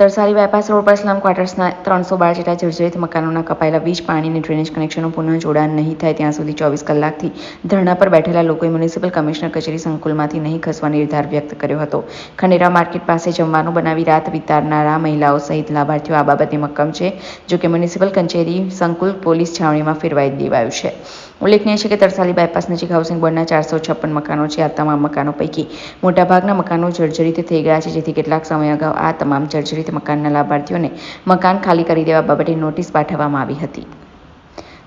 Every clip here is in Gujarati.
તરસાલી બાયપાસ રોડ પર સ્લમ ક્વાર્ટર્સના ત્રણસો બાર જેટલા જર્જરિત મકાનોના કપાયેલા વીજ પાણી અને ડ્રેનેજ કનેક્શનનું પુનઃ જોડાણ નહીં થાય ત્યાં સુધી ચોવીસ કલાકથી ધરણા પર બેઠેલા લોકોએ મ્યુનિસિપલ કમિશનર કચેરી સંકુલમાંથી નહીં ખસવા નિર્ધાર વ્યક્ત કર્યો હતો. ખંડેરા માર્કેટ પાસે જમવાનું બનાવી રાત વિતારનારા મહિલાઓ સહિત લાભાર્થીઓ આ બાબતે મક્કમ છે, જો કે મ્યુનિસિપલ કચેરી સંકુલ પોલીસ છાવણીમાં ફેરવાઈ દેવાયું છે. ઉલ્લેખનીય છે કે તરસાલી બાયપાસ નજીક હાઉસિંગ બોર્ડના ચારસો છપ્પન મકાનો છે. આ તમામ મકાનો પૈકી મોટાભાગના મકાનો જર્જરિત થઈ ગયા છે, જેથી કેટલાક સમય અગાઉ આ તમામ જર્જરિત મકાનના લાભાર્થીઓને મકાન ખાલી કરી દેવા બાબતે નોટિસ પાઠવવામાં આવી હતી.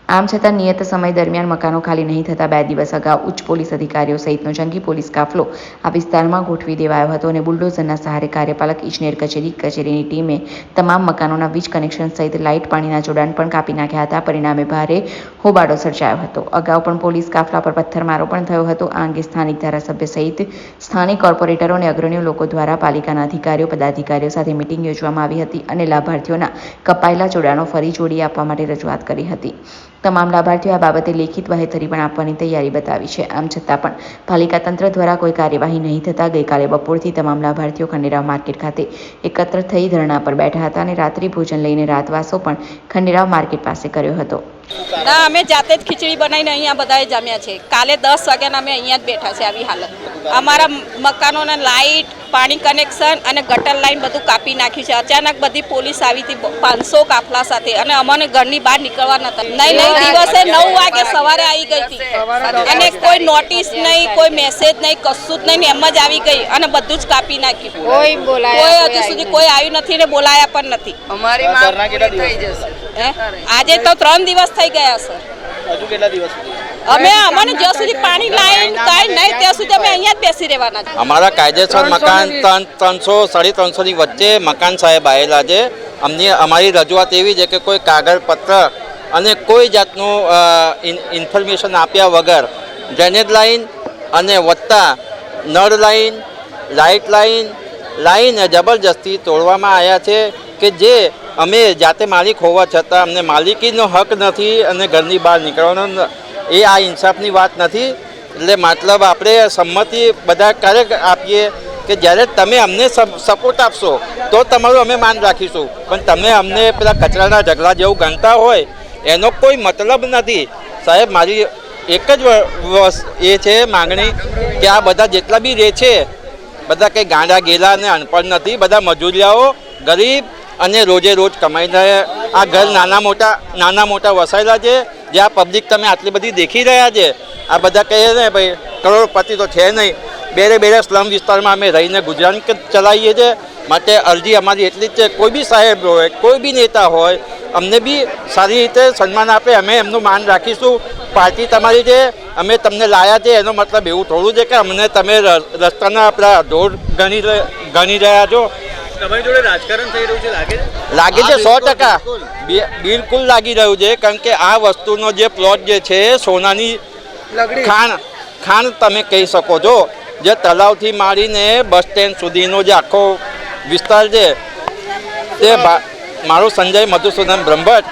આમ છતાં નિયત સમય દરમિયાન મકાનો ખાલી નહીં થતા બે દિવસ અગાઉ ઉચ્ચ પોલીસ અધિકારીઓ સહિતનો જંગી પોલીસ કાફલો આ વિસ્તારમાં ગોઠવી દેવાયો હતો અને બુલડોઝરના સહારે કાર્યપાલક ઇજનેર કચેરી કચેરીની ટીમે તમામ મકાનોના વીજ કનેક્શન સહિત લાઇટ પાણીના જોડાણ પણ કાપી નાખ્યા હતા. પરિણામે ભારે હોબાળો સર્જાયો હતો. અગાઉ પણ પોલીસ કાફલા પર પથ્થરમારો પણ થયો હતો. આ અંગે સ્થાનિક ધારાસભ્ય સહિત સ્થાનિક કોર્પોરેટરો અને અગ્રણીઓ લોકો દ્વારા પાલિકાના અધિકારીઓ, પદાધિકારીઓ સાથે મિટિંગ યોજવામાં આવી હતી અને લાભાર્થીઓના કપાયેલા જોડાણો ફરી જોડી આપવા માટે રજૂઆત કરી હતી. તમામ લાભાર્થીઓ આ બાબતે લેખિત બાહેધરી પણ આપવાની તૈયારી બતાવી છે. આમ છતાં પણ પાલિકા તંત્ર દ્વારા કોઈ કાર્યવાહી નહીં થતાં ગઈકાલે બપોરથી તમામ લાભાર્થીઓ ખંડેરાવ માર્કેટ ખાતે એકત્ર થઈ ધરણા પર બેઠા હતા અને રાત્રિ ભોજન લઈને રાતવાસો પણ ખંડેરાવ માર્કેટ પાસે કર્યો હતો. ના, અમે જાતે જ ખીચડી બનાવીને અહીંયા બધાએ જમ્યા છે કાલે દસ વાગ્યાના અમે અહીંયા જ બેઠા છે આવી હાલત. અમારા મકાનોના લાઇટ પાણી કનેક્શન અને ગટર લાઈન બધું કાપી નાખ્યું છે. અચાનક બધી પોલીસ આવી હતી પાંચસો કાફલા સાથે અને અમને ઘરની બહાર નીકળવા નતા. નહીં નહીં દિવસે નવ વાગે સવારે આવી ગઈ હતી. અને કોઈ નોટિસ નહીં કોઈ મેસેજ નહીં કશું જ નહીં ને એમ જ આવી ગઈ અને બધું જ કાપી નાખ્યું. કોઈ બોલાયા કોઈ હજુ સુધી કોઈ આવ્યું નથી ને બોલાયા પણ નથી. અમારી માંગ પૂરી થઈ જશે. હે? આજે તો ત્રણ દિવસ થઈ ગયા સર. હજુ કેટલા દિવસ સુધી? અમે અમને જ્યાં સુધી પાણી લાઈન કાંઈ નહીં, ત્યાં સુધી અમે અહીંયા જ બેસી રહેવાના છે અમારા કાયદેસર મકાન ત્રણ ત્રણસો, સાડી ત્રણસોની વચ્ચે મકાન સાહેબ આવેલા છે. અમને અમારી રજૂઆત એવી છે કે કોઈ કાગળપત્ર અને કોઈ જાતનું ઇન્ફોર્મેશન આપ્યા વગર ડ્રેનેજ લાઈન અને વત્તા નળ લાઈન લાઇટ લાઈન લાઈન જબરજસ્તી તોડવામાં આવ્યા છે કે જે અમે જાતે માલિક હોવા છતાં અમને માલિકીનો હક નથી અને ઘરની બહાર નીકળવાનો એ આ ઇન્સાફની વાત નથી. એટલે મતલબ આપણે સંમતિ બધા ક્યારે આપીએ કે જ્યારે તમે અમને સપોર્ટ આપશો, તો તમારું અમે માન રાખીશું. પણ તમે અમને પેલા કચરાના ઢગલા જેવું ગણતા હોય, એનો કોઈ મતલબ નથી. સાહેબ, મારી એક જ એ છે માંગણી કે આ બધા જેટલા બી રહે છે, બધા કંઈ ગાંડા ગેલા અને અનપણ નથી, બધા મજૂરિયાઓ, ગરીબ અને રોજે રોજ કમાઈને આ ઘર નાના મોટા નાના મોટા વસાયેલા છે. જે આ પબ્લિક તમે આટલી બધી દેખી રહ્યા છે, આ બધા કહે ને ભાઈ, કરોડપતિ તો છે નહીં. બેરે બેરે સ્લમ વિસ્તારમાં અમે રહીને ગુજરાન ચલાવીએ છીએ. માટે અરજી અમારી એટલી જ છે, કોઈ બી સાહેબ હોય, કોઈ બી નેતા હોય, અમને બી સારી રીતે સન્માન આપે, અમે એમનું માન રાખીશું. પાર્ટી તમારી છે, અમે તમને લાયા છે, એનો મતલબ એવું થોડું છે કે અમને તમે રસ્તાના આપણા ઢોર ગણી ગણી રહ્યા છો. તમારી જોડે રાજકારણ થઈ રહ્યું છે લાગે છે? લાગે છે સો ટકા. બિ- બિલકુલ લાગી રહ્યું છે કારણ કે આ વસ્તુનો જે પ્લોટ જે છે સોનાની ખાણ ખાણ તમે કહી શકો છો. જે તલાવથી મારીને બસ સ્ટેન્ડ સુધીનો જે આખો વિસ્તાર છે તે મારો મારું સંજય મધુસૂદન બ્રહ્મભટ્ટ